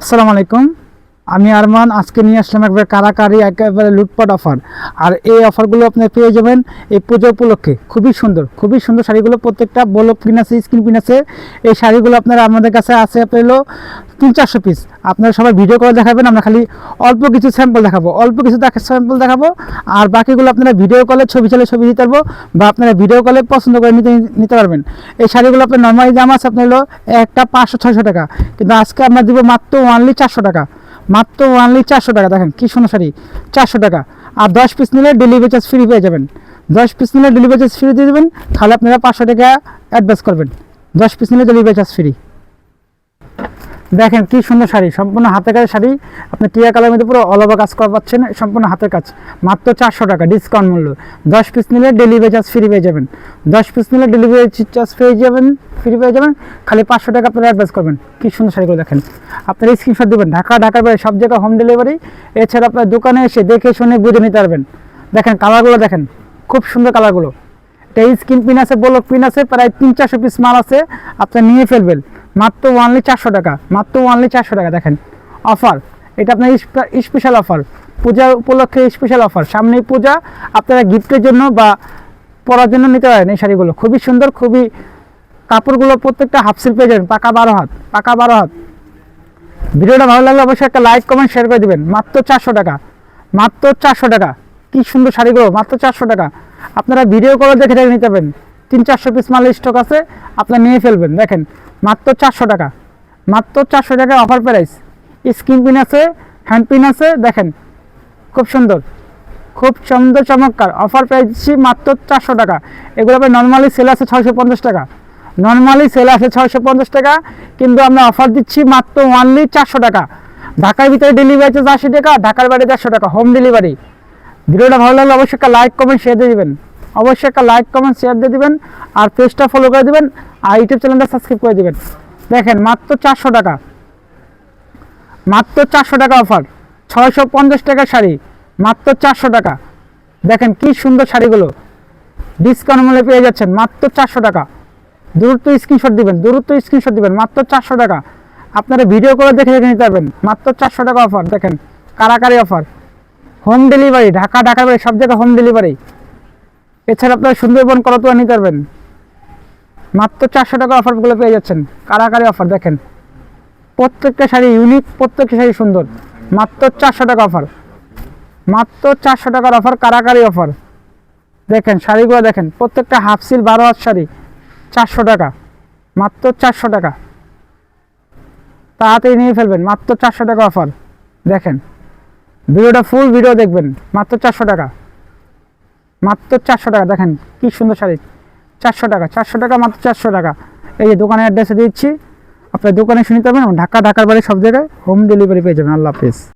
আসসালামু আলাইকুম। আমি আরমান, আজকে নিয়ে আসলাম একবার কারাকারি, একেবারে লুটপাট অফার। আর এই অফারগুলো আপনি পেয়ে যাবেন এই পুজো উপলক্ষে। খুবই সুন্দর খুবই সুন্দর শাড়িগুলো, প্রত্যেকটা বলো পিন আছে স্ক্রিন পিন আছে। এই শাড়িগুলো আপনারা আমাদের কাছে আছে আপনার হলো তিন চারশো পিস আপনারা সবাই ভিডিও করে দেখাবেন, আমরা খালি অল্প কিছু স্যাম্পল দেখাবো। অল্প কিছু স্যাম্পল দেখাবো, আর বাকিগুলো আপনারা ভিডিও কলে ছবি চলে ছবি দিতে পারব, বা আপনারা ভিডিও কলে পছন্দ করে নিতে নিতে পারবেন। এই শাড়িগুলো আপনার নর্মালি দাম আছে আপনার হলো একটা পাঁচশো, ছয়শো টাকা। কিন্তু আজকে আমরা দিব মাত্র ওয়ানলি চারশো টাকা। মাত্র ওয়ানলি চারশো টাকা, দেখেন কি সুন্দর শাড়ি, চারশো টাকা। আর দশ পিস নিলে ডেলিভারি চার্জ ফ্রি পেয়ে যাবেন। দশ পিস নিলে ডেলিভারি চার্জ ফ্রি দিয়ে দেবেন, তাহলে আপনারা পাঁচশো টাকা অ্যাডভান্স করবেন। দশ পিস নিলে ডেলিভারি চার্জ ফ্রি দেখেন কি সুন্দর শাড়ি, সম্পূর্ণ হাতের কাজের শাড়ি। আপনি টিয়া কালার মধ্যে পুরো অল ওভার কাজ করা পাচ্ছেন, সম্পূর্ণ হাতের কাজ। মাত্র চারশো টাকা ডিসকাউন্ট মূল্য। দশ পিস নিলে ডেলিভারি চার্জ ফ্রি পেয়ে যাবেন। দশ পিস নিলে ডেলিভারি চার্জ পেয়ে যাবেন। ফ্রি পেয়ে যাবেন, খালি পাঁচশো টাকা আপনারা অ্যাডভান্স করবেন। কী সুন্দর শাড়িগুলো দেখেন। আপনারা স্ক্রিনশট দেবেন, ঢাকা, ঢাকার বাইরে সব জায়গায় হোম ডেলিভারি এছাড়া আপনার দোকানে এসে দেখে শুনে বুঝে নিতে পারবেন। দেখেন কালারগুলো দেখেন, খুব সুন্দর কালারগুলো এটা স্কিন পিন আছে ব্লক পিন আছে, প্রায় তিন, চারশো পিস মাল আছে আপনি নিয়ে ফেলবেন। মাত্র ওয়ানলি চারশো টাকা, মাত্র ওয়ানলি চারশো টাকা, দেখেন। অফার এটা আপনার স্পেশাল অফার পূজা উপলক্ষে স্পেশাল অফার সামনেই পূজা, আপনারা গিফটের জন্য বা পরার জন্য নিতে পারেন এই শাড়িগুলো। খুবই সুন্দর, খুবই কাপড়গুলো প্রত্যেকটা হাফ সিল পেয়ে যাবেন, পাকা বারো হাত, পাকা বারো হাত। ভিডিওটা ভালো লাগলে অবশ্যই একটা লাইক কমেন্ট শেয়ার করে দেবেন। মাত্র চারশো টাকা, মাত্র চারশো টাকা। কি সুন্দর শাড়িগুলো মাত্র চারশো টাকা। আপনারা ভিডিও করে দেখে দেখে নিতে পারবেন। তিন চারশো পিস মালের স্টক আছে, আপনারা নিয়ে ফেলবেন। দেখেন, মাত্র চারশো টাকা, মাত্র চারশো টাকা অফার প্রাইস স্ক্রিন পিন আছে হ্যান্ড পিন আছে, দেখেন, খুব সুন্দর। খুব সুন্দর চমৎকার। অফার প্রাইস মাত্র চারশো টাকা। এগুলো নর্মালি সেল আছে ছয়শো পঞ্চাশ টাকা। নর্মালি সেল আছে ছয়শো পঞ্চাশ টাকা, কিন্তু আমরা অফার দিচ্ছি মাত্র ওয়ানলি চারশো টাকা। ঢাকার ভিতরে ডেলিভারি চার্জ আশি টাকা, ঢাকার বাইরে চারশো টাকা হোম ডেলিভারি ভিডিওটা ভালো লাগলে অবশ্যই একটা লাইক কমেন্ট শেয়ার দিয়ে দিবেন। অবশ্যই একটা লাইক কমেন্ট শেয়ার দিয়ে দিবেন, আর পেজটা ফলো করে দিবেন, আর ইউটিউব চ্যানেলটা সাবস্ক্রাইব করে দেবেন। দেখেন, মাত্র চারশো টাকা। মাত্র চারশো টাকা অফার ছয়শো পঞ্চাশ টাকা শাড়ি, মাত্র চারশো টাকা। দেখেন কি সুন্দর শাড়িগুলো। ডিসকাউন্ট মূল্যে পেয়ে যাচ্ছেন, মাত্র চারশো টাকা। দূরত্ব স্ক্রিনশট দিবেন, দূরত্ব স্ক্রিনশট দিবেন, মাত্র চারশো টাকা। আপনারা ভিডিও করে দেখে দেখে নিতে পারবেন। মাত্র চারশো টাকা অফার দেখেন, কারাকারি offer home delivery Dhaka Dhaka বাইরে সব জায়গায় হোম ডেলিভারি এছাড়া আপনারা সুন্দরবন, করতোয়া নিতে পারবেন। মাত্র চারশো টাকা অফারগুলো পেয়ে যাচ্ছেন। কারাকারি অফার দেখেন। প্রত্যেকটা শাড়ি ইউনিক প্রত্যেকটা শাড়ি সুন্দর। মাত্র চারশো টাকা অফার মাত্র চারশো টাকার অফার কারাকারি অফার দেখেন, শাড়িগুলো দেখেন, প্রত্যেকটা হাফ সিল বারো হাত শাড়ি। চারশো টাকা। মাত্র চারশো টাকা। তাড়াতাড়ি নিয়ে ফেলবেন, মাত্র চারশো টাকা অফার দেখেন, ভিডিওটা ফুল ভিডিও দেখবেন, মাত্র চারশো টাকা। মাত্র চারশো টাকা, দেখেন কি সুন্দর শাড়ি। চারশো টাকা চারশো টাকা, মাত্র চারশো টাকা। এই যে দোকানের অ্যাড্রেসে দিচ্ছি, আপনার দোকানে শুনতে পারবেন ঢাকা ঢাকার বাড়ি সব জায়গায় হোম ডেলিভারি পেয়ে যাবেন। আল্লাহ হাফিজ।